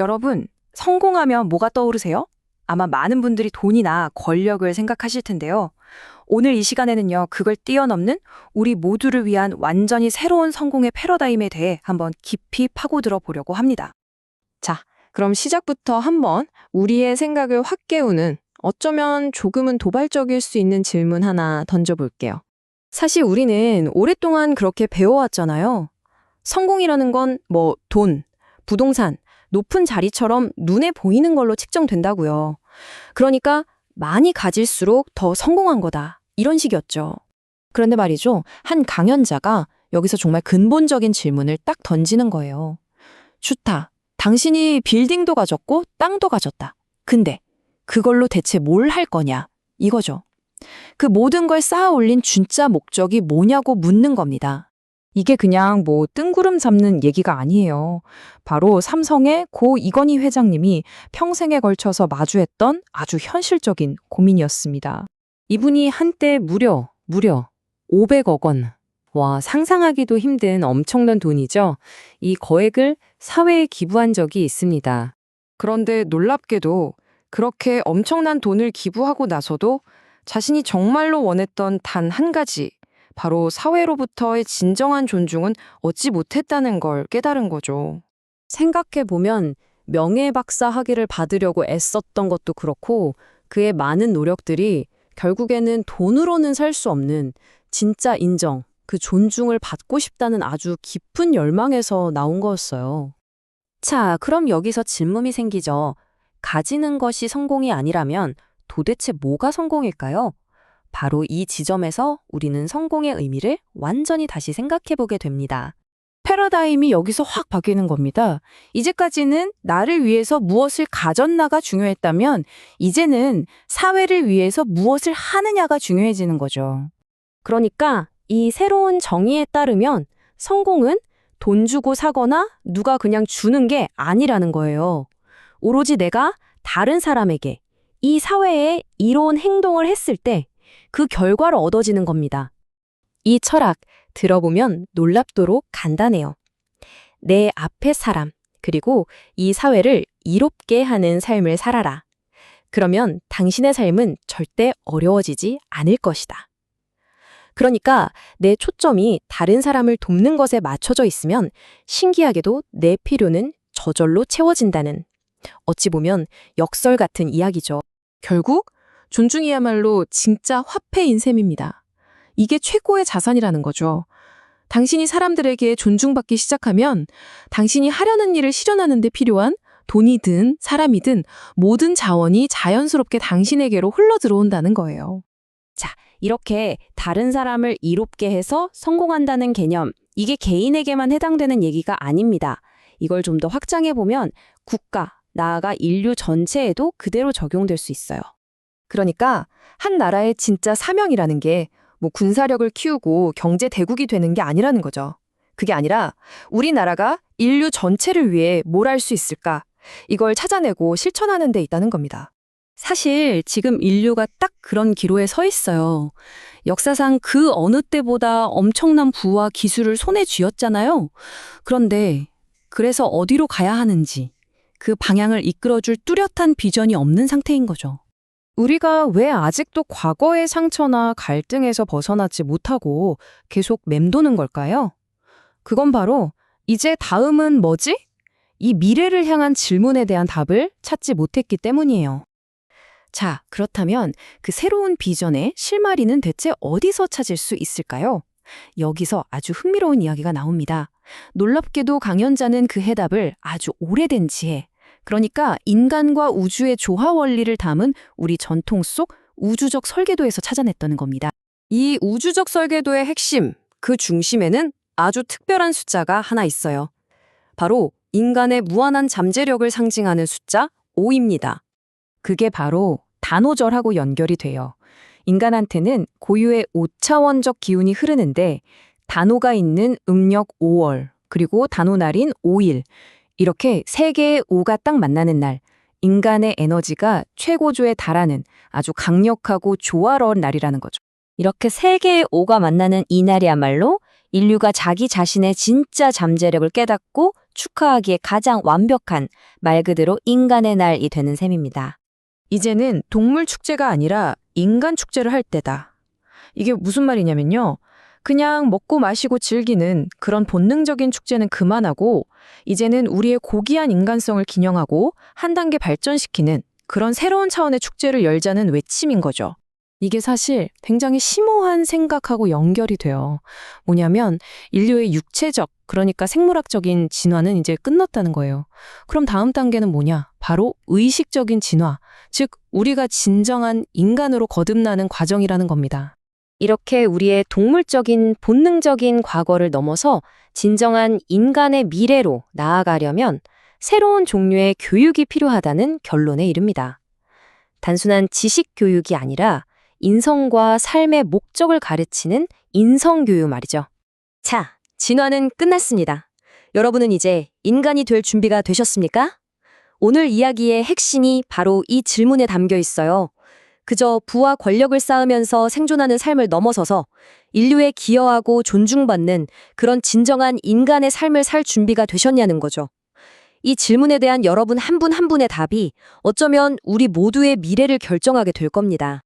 여러분, 성공하면 뭐가 떠오르세요? 아마 많은 분들이 돈이나 권력을 생각하실 텐데요. 오늘 이 시간에는요, 그걸 뛰어넘는 우리 모두를 위한 완전히 새로운 성공의 패러다임에 대해 한번 깊이 파고들어 보려고 합니다. 자, 그럼 시작부터 한번 우리의 생각을 확 깨우는 어쩌면 조금은 도발적일 수 있는 질문 하나 던져볼게요. 사실 우리는 오랫동안 그렇게 배워왔잖아요. 성공이라는 건 뭐 돈, 부동산, 높은 자리처럼 눈에 보이는 걸로 측정된다고요. 그러니까 많이 가질수록 더 성공한 거다. 이런 식이었죠. 그런데 말이죠. 한 강연자가 여기서 정말 근본적인 질문을 딱 던지는 거예요. 슈타, 당신이 빌딩도 가졌고 땅도 가졌다. 근데 그걸로 대체 뭘 할 거냐? 이거죠. 그 모든 걸 쌓아 올린 진짜 목적이 뭐냐고 묻는 겁니다. 이게 그냥 뭐 뜬구름 잡는 얘기가 아니에요. 바로 삼성의 고 이건희 회장님이 평생에 걸쳐서 마주했던 아주 현실적인 고민이었습니다. 이분이 한때 무려, 무려 500억 원. 와, 상상하기도 힘든 엄청난 돈이죠. 이 거액을 사회에 기부한 적이 있습니다. 그런데 놀랍게도 그렇게 엄청난 돈을 기부하고 나서도 자신이 정말로 원했던 단 한 가지, 바로 사회로부터의 진정한 존중은 얻지 못했다는 걸 깨달은 거죠. 생각해보면 명예박사 학위를 받으려고 애썼던 것도 그렇고 그의 많은 노력들이 결국에는 돈으로는 살 수 없는 진짜 인정, 그 존중을 받고 싶다는 아주 깊은 열망에서 나온 거였어요. 자, 그럼 여기서 질문이 생기죠. 가지는 것이 성공이 아니라면 도대체 뭐가 성공일까요? 바로 이 지점에서 우리는 성공의 의미를 완전히 다시 생각해 보게 됩니다. 패러다임이 여기서 확 바뀌는 겁니다. 이제까지는 나를 위해서 무엇을 가졌나가 중요했다면 이제는 사회를 위해서 무엇을 하느냐가 중요해지는 거죠. 그러니까 이 새로운 정의에 따르면 성공은 돈 주고 사거나 누가 그냥 주는 게 아니라는 거예요. 오로지 내가 다른 사람에게 이 사회에 이로운 행동을 했을 때 그 결과로 얻어지는 겁니다. 이 철학 들어보면 놀랍도록 간단해요. 내 앞의 사람, 그리고 이 사회를 이롭게 하는 삶을 살아라. 그러면 당신의 삶은 절대 어려워지지 않을 것이다. 그러니까 내 초점이 다른 사람을 돕는 것에 맞춰져 있으면 신기하게도 내 필요는 저절로 채워진다는 어찌 보면 역설 같은 이야기죠. 결국 존중이야말로 진짜 화폐인 셈입니다. 이게 최고의 자산이라는 거죠. 당신이 사람들에게 존중받기 시작하면 당신이 하려는 일을 실현하는 데 필요한 돈이든 사람이든 모든 자원이 자연스럽게 당신에게로 흘러 들어온다는 거예요. 자, 이렇게 다른 사람을 이롭게 해서 성공한다는 개념, 이게 개인에게만 해당되는 얘기가 아닙니다. 이걸 좀 더 확장해 보면 국가, 나아가 인류 전체에도 그대로 적용될 수 있어요. 그러니까 한 나라의 진짜 사명이라는 게 뭐 군사력을 키우고 경제 대국이 되는 게 아니라는 거죠. 그게 아니라 우리나라가 인류 전체를 위해 뭘 할 수 있을까? 이걸 찾아내고 실천하는 데 있다는 겁니다. 사실 지금 인류가 딱 그런 기로에 서 있어요. 역사상 그 어느 때보다 엄청난 부와 기술을 손에 쥐었잖아요. 그런데 그래서 어디로 가야 하는지 그 방향을 이끌어줄 뚜렷한 비전이 없는 상태인 거죠. 우리가 왜 아직도 과거의 상처나 갈등에서 벗어나지 못하고 계속 맴도는 걸까요? 그건 바로 이제 다음은 뭐지? 이 미래를 향한 질문에 대한 답을 찾지 못했기 때문이에요. 자, 그렇다면 그 새로운 비전의 실마리는 대체 어디서 찾을 수 있을까요? 여기서 아주 흥미로운 이야기가 나옵니다. 놀랍게도 강연자는 그 해답을 아주 오래된 지혜, 그러니까 인간과 우주의 조화 원리를 담은 우리 전통 속 우주적 설계도에서 찾아냈다는 겁니다. 이 우주적 설계도의 핵심, 그 중심에는 아주 특별한 숫자가 하나 있어요. 바로 인간의 무한한 잠재력을 상징하는 숫자 5입니다. 그게 바로 단오절하고 연결이 돼요. 인간한테는 고유의 5차원적 기운이 흐르는데 단오가 있는 음력 5월, 그리고 단오날인 5일, 이렇게 세 개의 5가 딱 만나는 날, 인간의 에너지가 최고조에 달하는 아주 강력하고 조화로운 날이라는 거죠. 이렇게 세 개의 오가 만나는 이 날이야말로 인류가 자기 자신의 진짜 잠재력을 깨닫고 축하하기에 가장 완벽한 말 그대로 인간의 날이 되는 셈입니다. 이제는 동물 축제가 아니라 인간 축제를 할 때다. 이게 무슨 말이냐면요. 그냥 먹고 마시고 즐기는 그런 본능적인 축제는 그만하고 이제는 우리의 고귀한 인간성을 기념하고 한 단계 발전시키는 그런 새로운 차원의 축제를 열자는 외침인 거죠. 이게 사실 굉장히 심오한 생각하고 연결이 돼요. 뭐냐면 인류의 육체적, 그러니까 생물학적인 진화는 이제 끝났다는 거예요. 그럼 다음 단계는 뭐냐? 바로 의식적인 진화, 즉 우리가 진정한 인간으로 거듭나는 과정이라는 겁니다. 이렇게 우리의 동물적인 본능적인 과거를 넘어서 진정한 인간의 미래로 나아가려면 새로운 종류의 교육이 필요하다는 결론에 이릅니다. 단순한 지식 교육이 아니라 인성과 삶의 목적을 가르치는 인성 교육 말이죠. 자, 진화는 끝났습니다. 여러분은 이제 인간이 될 준비가 되셨습니까? 오늘 이야기의 핵심이 바로 이 질문에 담겨 있어요. 그저 부와 권력을 쌓으면서 생존하는 삶을 넘어서서 인류에 기여하고 존중받는 그런 진정한 인간의 삶을 살 준비가 되셨냐는 거죠. 이 질문에 대한 여러분 한 분한 분의 답이 어쩌면 우리 모두의 미래를 결정하게 될 겁니다.